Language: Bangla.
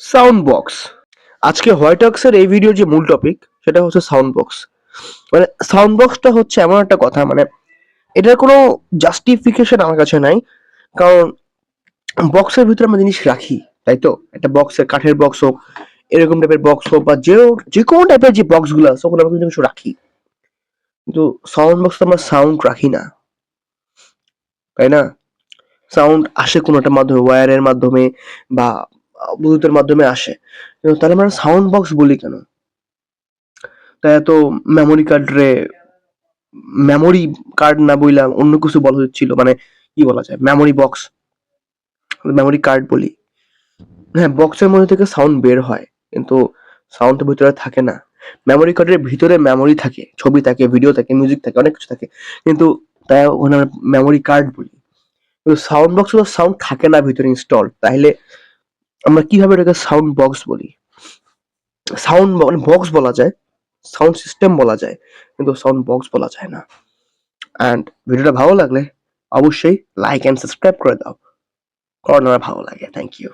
সাউন্ড বক্স আজকে হোয়াইটক্সের এই ভিডিওর যে মূল টপিক সেটা হচ্ছে সাউন্ড বক্স মানে সাউন্ড বক্সটা হচ্ছে এমন একটা কথা মানে এটার কোনো জাস্টিফিকেশন আমার কাছে নাই, কারণ বক্সের ভিতরে আমরা জিনিস রাখি, তাই তো? একটা বক্সের কাঠের বক্স হোক, এরকম টাইপের বক্স হোক, বা যে যে কোনো টাইপের যে বক্সগুলো আছে, ওগুলো আমরা কিছু রাখি। কিন্তু সাউন্ড বক্স আমরা সাউন্ড রাখি না। তাই না? সাউন্ড আসে কোনো একটা মাধ্যমে ওয়্যারের মাধ্যমে, বা ব্লুটুথের মাধ্যমে আসে। তাহলে আমরা সাউন্ড বক্স বলি কেন? তাই এত মেমোরি কার্ড রে মেমোরি কার্ড না বইলা অন্য কিছু বলা হচ্ছিল মানে কি বলা যায়? মেমোরি বক্স মেমোরি কার্ড বলি। হ্যাঁ বক্সের মধ্যে থেকে সাউন্ড বের হয়, কিন্তু সাউন্ড তো ভিতরে থাকে না। মেমোরি কার্ডের ভিতরে মেমোরি থাকে, ছবি থাকে ভিডিও থাকে মিউজিক থাকে, অনেক কিছু থাকে। কিন্তু তাই ওখানে আমরা মেমোরি কার্ড বলি। কিন্তু সাউন্ড বক্স সাউন্ড থাকে না ভিতরে ইনস্টল তাহলে আমরা কীভাবে এটাকে সাউন্ড বক্স বলি? সাউন্ড মানে বক্স বলা যায় সাউন্ড সিস্টেম বলা যায়, কিন্তু সাউন্ড বক্স বলা যায় না। অ্যান্ড ভিডিওটা ভালো লাগলে অবশ্যই লাইক অ্যান্ড সাবস্ক্রাইব করে দাও। কারণ আমার ভালো লাগে থ্যাংক ইউ